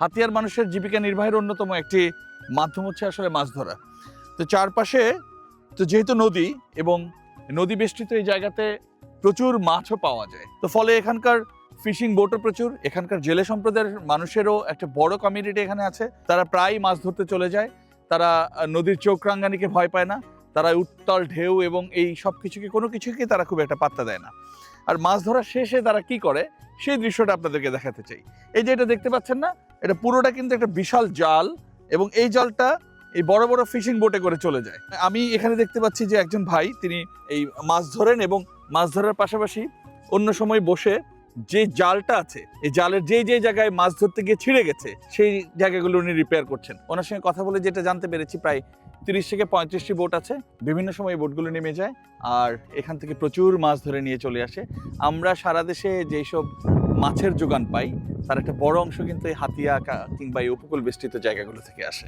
হাতিয়ার মানুষের জীবিকা নির্বাহের অন্যতম একটি মাধ্যম হচ্ছে আসলে মাছ ধরা। তো চারপাশে তো যেহেতু নদী এবং নদী বেষ্টিত এই জায়গাতে প্রচুর মাছও পাওয়া যায়, তো ফলে এখানকার ফিশিং বোটও প্রচুর, এখানকার জেলে সম্প্রদায়ের মানুষেরও একটা বড় কমিউনিটি এখানে আছে। তারা প্রায় মাছ ধরতে চলে যায়, তারা নদীর চোখ রাঙ্গানিকে ভয় পায় না, তারা উত্তাল ঢেউ এবং এই সব কিছুকে, কোনো কিছুকে তারা খুব একটা পাত্তা দেয় না। আর মাছ ধরা শেষে তারা কি করে? সেই দৃশ্যটা আপনাদেরকে দেখাতে চাই। এই যে এটা দেখতে পাচ্ছেন না এটা পুরোটা কিন্তু একটা বিশাল জাল এবং এই জালটা এই বড় বড় ফিশিং বোটে করে চলে যায়। আমি এখানে দেখতে পাচ্ছি যে একজন ভাই, তিনি এই মাছ ধরেন এবং মাছ ধরার পাশাপাশি অন্য সময় বসে যে জালটা আছে, এই জালের যে যে জায়গায় মাছ ধরতে গিয়ে ছিঁড়ে গেছে, সেই জায়গাগুলো উনি রিপেয়ার করছেন। ওনার সঙ্গে কথা বলে যেটা জানতে পেরেছি, প্রায় তিরিশ থেকে পঁয়ত্রিশটি বোট আছে। বিভিন্ন সময় এই বোটগুলো নেমে যায় আর এখান থেকে প্রচুর মাছ ধরে নিয়ে চলে আসে। আমরা সারা দেশে যেই সব মাছের যোগান পাই তার একটা বড় অংশ কিন্তু এই হাতিয়া কিংবা এই উপকূল বেষ্টিত জায়গাগুলো থেকে আসে।